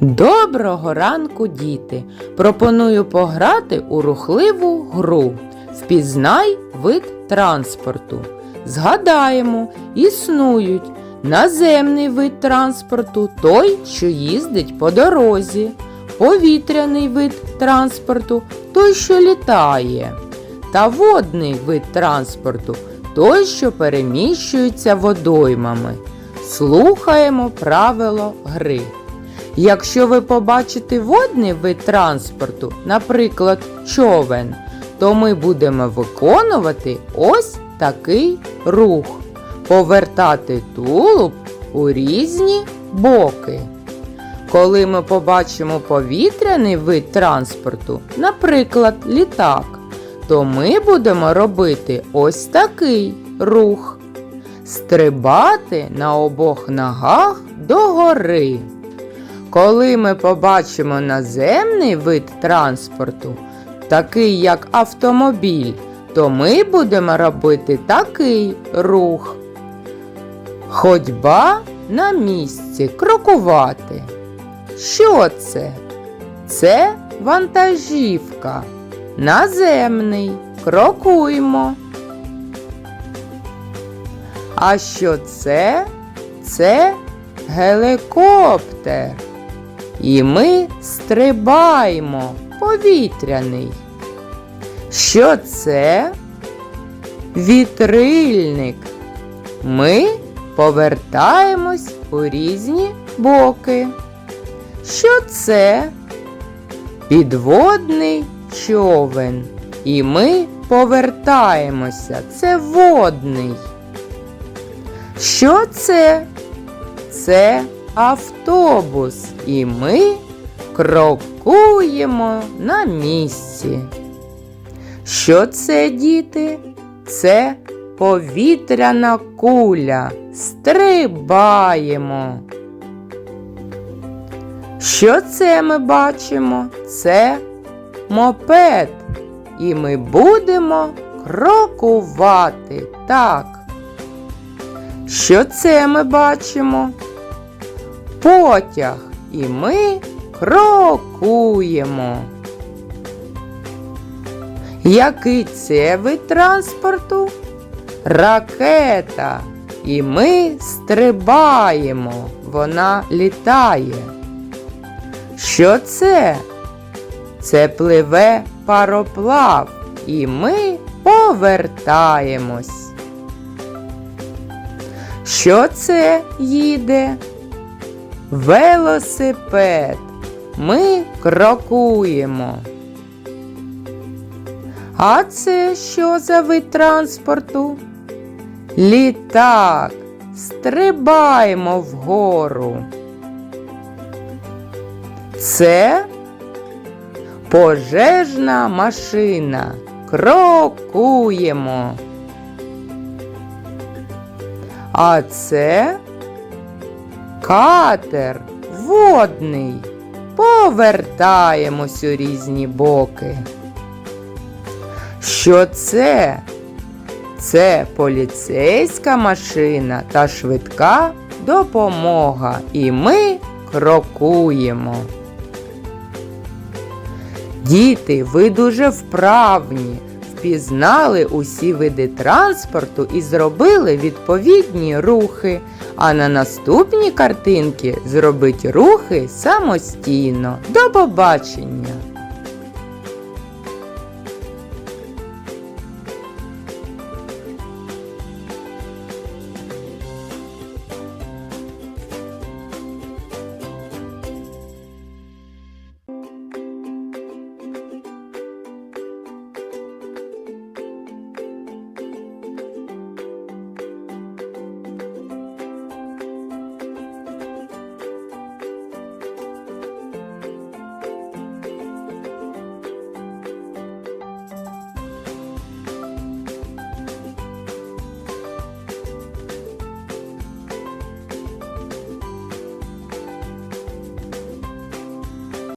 Доброго ранку, діти! Пропоную пограти у рухливу гру. Впізнай вид транспорту. Згадаємо, існують наземний вид транспорту той, що їздить по дорозі, повітряний вид транспорту той, що літає, та водний вид транспорту той, що переміщується водоймами. Слухаємо правило гри. Якщо ви побачите водний вид транспорту, наприклад, човен, то ми будемо виконувати ось такий рух. Повертати тулуб у різні боки. Коли ми побачимо повітряний вид транспорту, наприклад, літак, то ми будемо робити ось такий рух. Стрибати на обох ногах догори. Коли ми побачимо наземний вид транспорту, такий як автомобіль, то ми будемо робити такий рух. Ходьба на місці, крокувати. Що це? Це вантажівка. Наземний. Крокуймо. А що це? Це гелікоптер. І ми стрибаємо повітряний. Що це? Вітрильник. Ми повертаємось у різні боки. Що це? Підводний човен. І ми повертаємося. Це водний. Що це? Це автобус, і ми крокуємо на місці. Що це, діти? Це повітряна куля. Стрибаємо. Що це ми бачимо? Це мопед. І ми будемо крокувати. Так. Що це ми бачимо? Потяг. І ми крокуємо. Який це вид транспорту? Ракета. І ми стрибаємо. Вона літає. Що це? Це пливе пароплав. І ми повертаємось. Що це їде? Велосипед. Ми крокуємо. А це що за вид транспорту? Літак. Стрибаємо вгору. Це пожежна машина. Крокуємо. А це катер водний. Повертаємось у різні боки. Що це? Це поліцейська машина та швидка допомога. І ми крокуємо. Діти, ви дуже вправні, впізнали усі види транспорту і зробили відповідні рухи. А на наступні картинки зробіть рухи самостійно. До побачення!